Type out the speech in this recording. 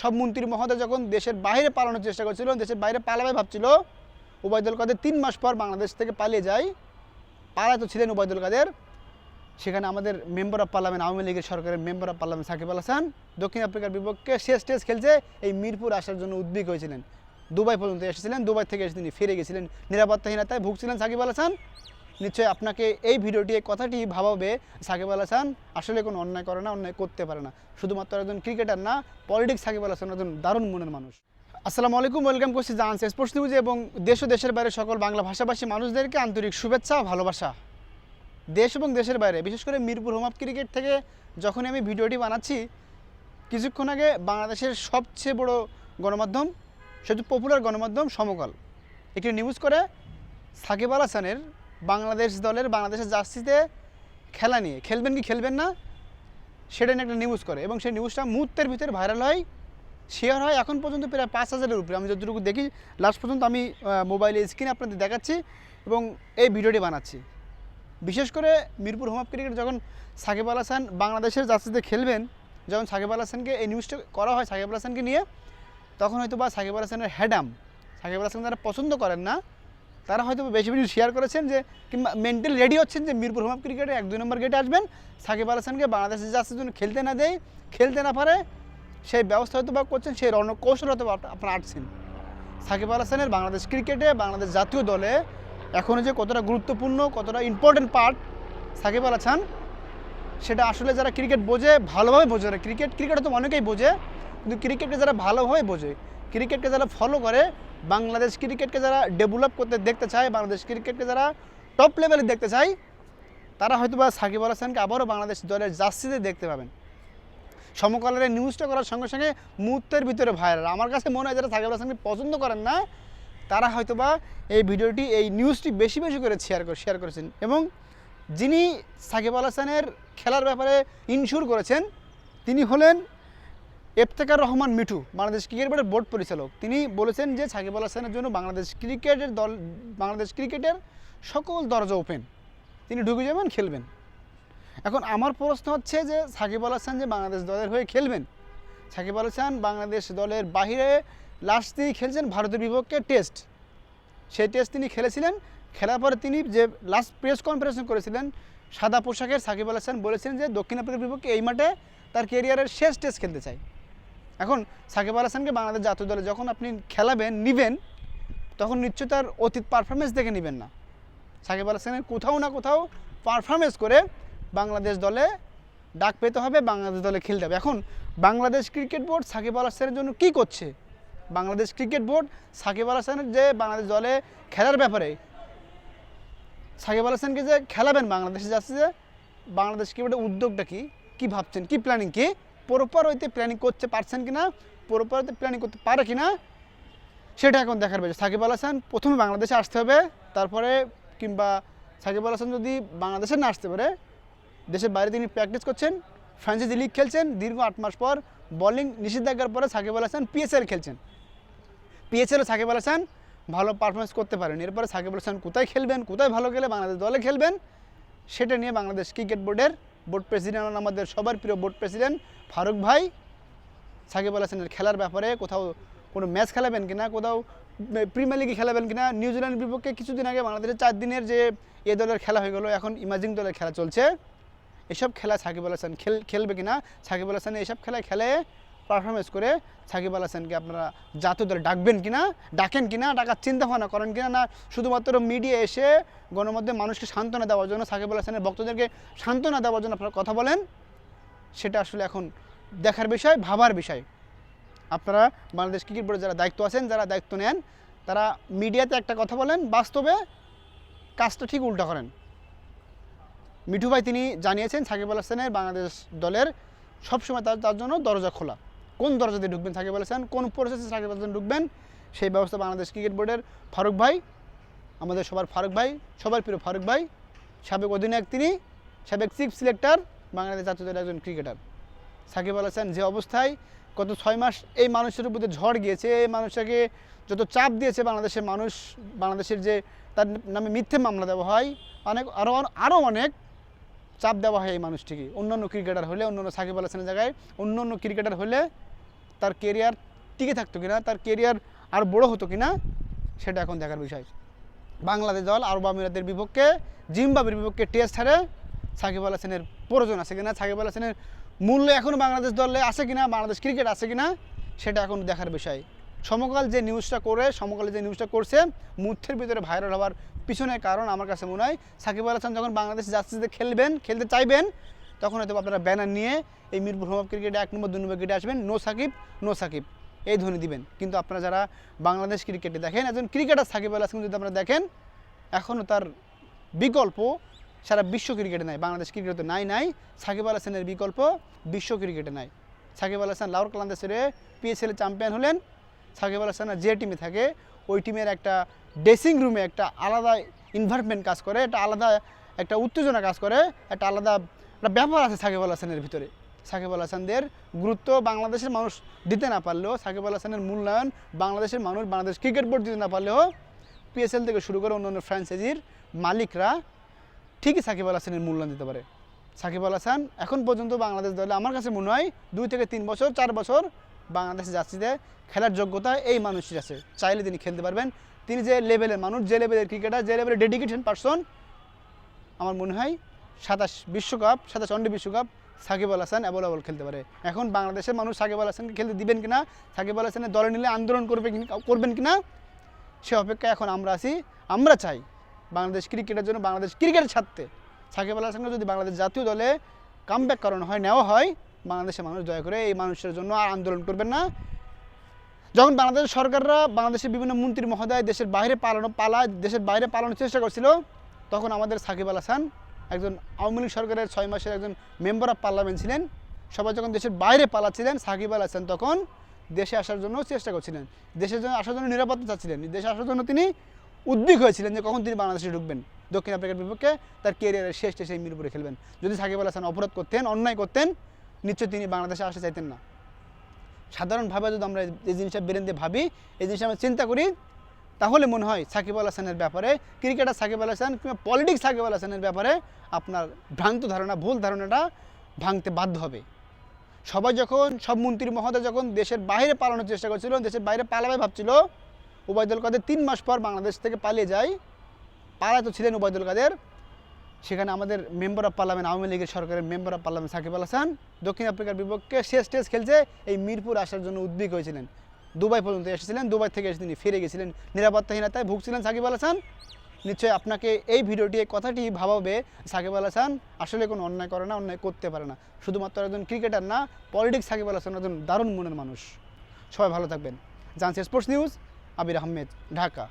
সব মন্ত্রী মহোদয় যখন দেশের বাইরে পালানোর চেষ্টা করছিল, দেশের বাইরে পালাবে ভাবছিল ওবায়দুল কাদের তিন মাস পর বাংলাদেশ থেকে পালিয়ে যায়। পালায় তো ছিলেন ওবায়দুল কাদের। সেখানে আমাদের মেম্বার অফ পার্লামেন্ট, আওয়ামী লীগের সরকারের member of parliament Shakib Al Hasan, দক্ষিণ আফ্রিকার বিপক্ষে শেষ টেস্ট খেলছে এই মিরপুর আসার জন্য উদ্বিগ হয়েছিলেন। দুবাই পর্যন্ত এসেছিলেন, দুবাই থেকে এসে তিনি ফিরে গেছিলেন নিরাপত্তাহীনতায় ভুগছিলেন সাকিব আল হাসান। নিশ্চয়ই আপনাকে এই ভিডিওটি, এই কথাটি ভাবাবে সাকিব আল হাসান। আসলে কোনো অন্যায় করে না, অন্যায় করতে পারে না। শুধুমাত্র একজন ক্রিকেটার না পলিটিক্স সাকিব আল হাসান একজন দারুণ মনের মানুষ। আসসালামু আলাইকুম ওয়েলকাম করছি জাহান স্পোর্টস নিউজ এবং দেশ ও দেশের বাইরে সকল বাংলা ভাষাভাষী মানুষদেরকে আন্তরিক শুভেচ্ছা, ভালোবাসা। দেশ এবং দেশের বাইরে, বিশেষ করে মিরপুর হোম ক্রিকেট থেকে যখন আমি ভিডিওটি বানাচ্ছি, কিছুক্ষণ আগে বাংলাদেশের সবচেয়ে বড় গণমাধ্যম, সবচেয়ে পপুলার গণমাধ্যম সমকাল। একটি নিউজ করে সাকিব আল হাসানের বাংলাদেশ দলের বাংলাদেশের জার্সিতে খেলা নিয়ে। খেলবেন কি? খেলবেন না? সেটা নিয়ে একটা নিউজ করে। এবং সেই নিউজটা মুহূর্তের ভিতরে ভাইরাল হয় শেয়ার হয়। এখন পর্যন্ত প্রায় পাঁচ হাজারের উপরে। আমি যতটুকু দেখি লাস্ট পর্যন্ত আমি মোবাইলে স্ক্রিনে আপনাদের দেখাচ্ছি এবং এই ভিডিওটি বানাচ্ছি। বিশেষ করে মিরপুর হোম ক্রিকেট যখন সাকিব আল হাসান বাংলাদেশের জার্সিতে খেলবেন, যখন সাকিব আল হাসানকে এই নিউজটা করা হয়, সাকিব আল হাসানকে নিয়ে, তখন হয়তো বা সাকিব আল হাসানের হ্যাডাম সাকিব আল হাসান তারা পছন্দ করেন না। তারা হয়তো বেশি বেশি শেয়ার করেছেন যে, কিংবা মেন্টাল রেডি হচ্ছেন যে মিরপুর হোম ক্রিকেটে এক দুই নম্বর গেটে আসবেন। সাকিব আল হাসানকে বাংলাদেশের জার্সির জন্য খেলতে না দেয় খেলতে না পারে, সেই ব্যবস্থা হয়তো বা করছেন, সেই রণকৌশল হয়তো আপনারা আটছেন। সাকিব আল হাসানের বাংলাদেশ ক্রিকেটে বাংলাদেশ জাতীয় দলে এখনও যে কতটা গুরুত্বপূর্ণ, কতটা ইম্পর্টেন্ট পার্ট সাকিব আল হাসান, সেটা আসলে যারা ক্রিকেট বোঝে, ভালোভাবে বোঝে না ক্রিকেট ক্রিকেট তো অনেকেই বোঝে, কিন্তু ক্রিকেটকে যারা ভালোভাবে বোঝে ক্রিকেটকে যারা ফলো করে বাংলাদেশ ক্রিকেটকে যারা ডেভেলপ করতে দেখতে চায়, বাংলাদেশ ক্রিকেটকে যারা টপ লেভেলে দেখতে চায়, তারা হয়তো বা সাকিব আল হাসানকে আবারও বাংলাদেশ দলের জার্সিতে দেখতে পাবেন। সমকালের নিউজটা করার সঙ্গে সঙ্গে মুহূর্তের ভিতরে ভাইরাল আমার কাছে মনে হয় যারা সাকিব আল হাসানকে পছন্দ করেন না, তারা হয়তোবা এই ভিডিওটি, এই নিউজটি বেশি বেশি করে শেয়ার করে শেয়ার করেছেন এবং যিনি সাকিব আল হাসানের খেলার ব্যাপারে ইনশিওর করেছেন, তিনি হলেন ইফতেকার রহমান মিঠু, বাংলাদেশ ক্রিকেট বোর্ডের বোর্ড পরিচালক। তিনি বলেছেন যে সাকিব আল হাসানের জন্য বাংলাদেশ ক্রিকেটের দল, বাংলাদেশ ক্রিকেটের সকল দরজা ওপেন। তিনি ঢুকে যাবেন, খেলবেন। এখন আমার প্রশ্ন হচ্ছে যে, সাকিব আল হাসান যে বাংলাদেশ দলের হয়ে খেলবেন, সাকিব আল হাসান বাংলাদেশ দলের বাইরে লাস্ট তিনি খেলছেন ভারতের বিপক্ষে টেস্ট। সেই টেস্ট তিনি খেলেছিলেন, খেলার পরে তিনি যে লাস্ট প্রেস কনফারেন্স করেছিলেন, সাদা পোশাকের সাকিব আল হাসান বলেছেন যে দক্ষিণ আফ্রিকার বিপক্ষে এই মাঠে তার কেরিয়ারের শেষ টেস্ট খেলতে চাই এখন সাকিব আল হাসানকে বাংলাদেশ জাতীয় দলে যখন আপনি খেলাবেন, নিবেন, তখন নিশ্চয় তার অতীত পারফরমেন্স দেখে নেবেন না। সাকিব আল হাসানের কোথাও না কোথাও পারফরমেন্স করে বাংলাদেশ দলে ডাক পেতে হবে, বাংলাদেশ দলে খেলতে হবে। এখন বাংলাদেশ ক্রিকেট বোর্ড সাকিব আল হাসানের জন্য কী করছে? বাংলাদেশ ক্রিকেট বোর্ড সাকিব আল হাসানের যে বাংলাদেশ দলে খেলার ব্যাপারে, সাকিব আল হাসানকে যে খেলাবেন, বাংলাদেশে যাচ্ছে যে বাংলাদেশ ক্রিকেটের উদ্যোগটা কি? কী ভাবছেন? কী প্ল্যানিং কি? প্রপার হইতে প্ল্যানিং করতে পারছেন কি না প্রপার হইতে প্ল্যানিং করতে পারে কি না সেটা এখন দেখার বিষয় সাকিব আল হাসান প্রথমে বাংলাদেশে আসতে হবে, তারপরে কিংবা সাকিব আল হাসান যদি বাংলাদেশে না আসতে পারে, দেশের বাইরে তিনি প্র্যাকটিস করছেন ফ্রান্সাইজি লিগ খেলছেন, দীর্ঘ আট মাস পর বোলিং নিষেধাজ্ঞার পরে সাকিব আল হাসান পিএসএল খেলছেন। পিএসএল সাকিব আল হাসান ভালো পারফরমেন্স করতে পারেন। এরপরে সাকিব আল হাসান কোথায় খেলবেন, কোথায় ভালো খেলে বাংলাদেশ দলে খেলবেন, সেটা নিয়ে বাংলাদেশ ক্রিকেট বোর্ডের বোর্ড প্রেসিডেন্ট আমাদের সবার প্রিয় বোর্ড প্রেসিডেন্ট ফারুক ভাই, সাকিব আল হাসানের খেলার ব্যাপারে কোথাও কোনো ম্যাচ খেলাবেন কিনা, কোথাও প্রিমিয়ার লিগে খেলাবেন কিনা, নিউজিল্যান্ডের বিপক্ষে কিছুদিন আগে বাংলাদেশের চার দিনের যে এ দলের খেলা হয়ে গেলো, এখন ইমাজিং দলের খেলা চলছে। এসব খেলা সাকিব আল হাসান খেল, খেলবে কিনা, সাকিব আল হাসান এসব খেলায় খেলে পারফরমেন্স করে সাকিব আল হাসানকে আপনারা জাতীয় দলে ডাকবেন কিনা, ডাকেন কিনা, ডাকার চিন্তা ভাবনা করেন কিনা না, শুধুমাত্র মিডিয়া এসে গণমাধ্যমে মানুষকে সান্ত্বনা দেওয়ার জন্য, সাকিব আল হাসানের ভক্তদেরকে সান্ত্বনা দেওয়ার জন্য আপনারা কথা বলেন, সেটা আসলে এখন দেখার বিষয়, ভাবার বিষয়। আপনারা বাংলাদেশ ক্রিকেট বোর্ডে যারা দায়িত্ব আছেন, যারা দায়িত্ব নেন, তারা মিডিয়াতে একটা কথা বলেন, বাস্তবে কাজটা ঠিক উল্টা করেন। মিঠু ভাই তিনি জানিয়েছেন, সাকিব আল হাসানের বাংলাদেশ দলের সবসময় তার তার জন্য দরজা খোলা। কোন দরজা দিয়ে ঢুকবেন সাকিব আল হাসান, কোন প্রসেসে সাকিব হাসান ঢুকবেন, সেই ব্যবস্থা বাংলাদেশ ক্রিকেট বোর্ডের ফারুক ভাই, আমাদের সবার ফারুক ভাই, সবার প্রিয় ফারুক ভাই, সাবেক অধিনায়ক তিনি, সাবেক চিফ সিলেক্টর বাংলাদেশ জাতীয় দলের একজন ক্রিকেটার সাকিব আল হাসান যে অবস্থায় গত ছয় মাস এই মানুষের উপরে ঝড় গিয়েছে, এই মানুষটাকে যত চাপ দিয়েছে বাংলাদেশের মানুষ, বাংলাদেশের যে তার নামে মিথ্যে মামলা দেওয়া হয়, অনেক আরও আরও অনেক চাপ দেওয়া হয় এই মানুষটিকে। অন্যান্য ক্রিকেটার হলে, অন্যান্য সাকিব আল হাসানের জায়গায় অন্য অন্য ক্রিকেটার হলে তার কেরিয়ার টিকে থাকতো কিনা, তার কেরিয়ার আর বড় হতো কিনা, সেটা এখন দেখার বিষয়। বাংলাদেশ দল আরব আমিরাতের বিপক্ষে জিম্বাবের বিপক্ষে টেস্ট হারে সাকিব আল হাসানের প্রয়োজন আছে কিনা, সাকিব আল হাসানের মূল্য এখন বাংলাদেশ দলে আছে কিনা, বাংলাদেশ ক্রিকেট আছে কিনা, সেটা এখন দেখার বিষয়। সমকাল যে নিউজটা করে, সমকালে যে নিউজটা করছে, মুহূর্তের ভিতরে ভাইরাল হওয়ার পিছনে কারণ আমার কাছে মনে হয়, সাকিব আল হাসান যখন বাংলাদেশ জার্সিতে খেলবেন, খেলতে চাইবেন তখন হয়তো আপনারা ব্যানার নিয়ে এই মিরপুর হোম ক্রিকেটে এক নম্বর দু নম্বর ক্রিকেটে আসবেন। No Sakib no Sakib. এই ধ্বনি দিবেন। কিন্তু আপনারা যারা বাংলাদেশ ক্রিকেটে দেখেন, একজন ক্রিকেটার সাকিব আল হাসান যদি আপনারা দেখেন এখনও তার বিকল্প সারা বিশ্ব ক্রিকেটে নাই। বাংলাদেশ ক্রিকেটে তো নাই নাই। সাকিব আল হাসানের বিকল্প বিশ্ব ক্রিকেটে নাই। সাকিব আল হাসান লাউর কালান্দে ছেড়ে পিএসএল চ্যাম্পিয়ন হলেন। সাকিব আল হাসান যে টিমে থাকে, ওই টিমের একটা ড্রেসিং রুমে একটা আলাদা ইনভারমেন্ট কাজ করে, একটা আলাদা, একটা উত্তেজনা কাজ করে, একটা আলাদা একটা ব্যাপার আছে সাকিব আল হাসানের ভিতরে। সাকিব আল হাসানদের গুরুত্ব বাংলাদেশের মানুষ দিতে না পারলেও, সাকিব আল হাসানের মূল্যায়ন বাংলাদেশের মানুষ, বাংলাদেশ ক্রিকেট বোর্ড দিতে না পারলেও পিএসএল থেকে শুরু করে অন্য অন্য ফ্র্যাঞ্চাইজির মালিকরা ঠিকই সাকিব আল হাসানের মূল্যায়ন দিতে পারে। সাকিব আল হাসান এখন পর্যন্ত বাংলাদেশ দলে আমার কাছে মনে হয় দুই থেকে তিন বছর, চার বছর বাংলাদেশ জার্সিতে খেলার যোগ্যতা এই মানুষটির আছে। চাইলে তিনি খেলতে পারবেন। তিনি যে লেভেলের মানুষ, যে লেভেলের ক্রিকেটার যে লেভেলের ডেডিকেশন পারসন আমার মনে হয় সাতাশ বিশ্বকাপ, সাতাশ ওয়ানডে বিশ্বকাপ সাকিব আল হাসান অ্যাভেলেবল খেলতে পারে। এখন বাংলাদেশের মানুষ সাকিব আল হাসানকে খেলতে দিবেন কিনা, সাকিব আল হাসানের দলে নিলে আন্দোলন করবে করবেন কিনা, সে অপেক্ষায় এখন আমরা আছি। আমরা চাই বাংলাদেশ ক্রিকেটের জন্য বাংলাদেশ ক্রিকেটের ছাড়তে। সাকিব আল হাসানকে যদি বাংলাদেশ জাতীয় দলে কামব্যাক করানো হয়, নেওয়া হয়, বাংলাদেশের মানুষ দয়া করে এই মানুষের জন্য আর আন্দোলন করবেন না। যখন বাংলাদেশের সরকাররা বাংলাদেশের বিভিন্ন মন্ত্রী মহোদয় দেশের বাইরে পালানো পালা দেশের বাইরে পালানোর চেষ্টা করছিল, তখন আমাদের সাকিব আল হাসান একজন আওয়ামী লীগ সরকারের ছয় মাসের একজন মেম্বার অফ পার্লামেন্ট ছিলেন। সবাই যখন দেশের বাইরে পালাচ্ছিলেন, সাকিব আল হাসান তখন দেশে আসার জন্য চেষ্টা করছিলেন। দেশের জন্য আসার জন্য নিরাপত্তা চাচ্ছিলেন। দেশে আসার জন্য তিনি উদ্বিগ হয়েছিলেন যে কখন তিনি বাংলাদেশে ঢুকবেন। দক্ষিণ আফ্রিকার বিপক্ষে তার কেরিয়ারের শেষ টেসে এই মিরপুরে খেলবেন। যদি সাকিব আল হাসান অপরাধ করতেন, অন্যায় করতেন, নিশ্চয়ই তিনি বাংলাদেশে আসতে চাইতেন না। সাধারণভাবে যদি আমরা এই জিনিসটা বেরেন দিয়ে ভাবি, এই জিনিসটা আমরা চিন্তা করি তাহলে মনে হয় সাকিব আল হাসানের ব্যাপারে, ক্রিকেটার সাকিব আল হাসান কিংবা পলিটিক্স সাকিব আল হাসানের ব্যাপারে আপনার ভ্রান্ত ধারণা, ভুল ধারণাটা ভাঙতে বাধ্য হবে। সবাই যখন, সব মন্ত্রী মহোদয় যখন দেশের বাইরে পালানোর চেষ্টা করছিল, দেশের বাইরে পালাবে ভাবছিল ওবায়দুল কাদের তিন মাস পর বাংলাদেশ থেকে পালিয়ে যায়। পালায় তো ছিলেন ওবায়দুল কাদের। সেখানে আমাদের মেম্বার অফ পার্লামেন্ট আওয়ামী লীগের সরকারের member of parliament Sakib Al Hasan দক্ষিণ আফ্রিকার বিপক্ষে শেষ টেস্ট খেলছে, এই মিরপুর আসার জন্য উদ্বিগ হয়েছিলেন। দুবাই পর্যন্ত এসেছিলেন, দুবাই থেকে এসে তিনি ফিরে গেছিলেন নিরাপত্তাহীনতায় ভুগছিলেন সাকিব আল হাসান। নিশ্চয়ই আপনাকে এই ভিডিওটি, এই কথাটি ভাবাবে সাকিব আল হাসান, আসলে কোনো অন্যায় করে না, অন্যায় করতে পারে না। শুধুমাত্র একজন ক্রিকেটার না, পলিটিক্স সাকিব আল হাসান একজন দারুণ মনের মানুষ। সবাই ভালো থাকবেন। জানছে স্পোর্টস নিউজ, আবির আহমেদ, ঢাকা।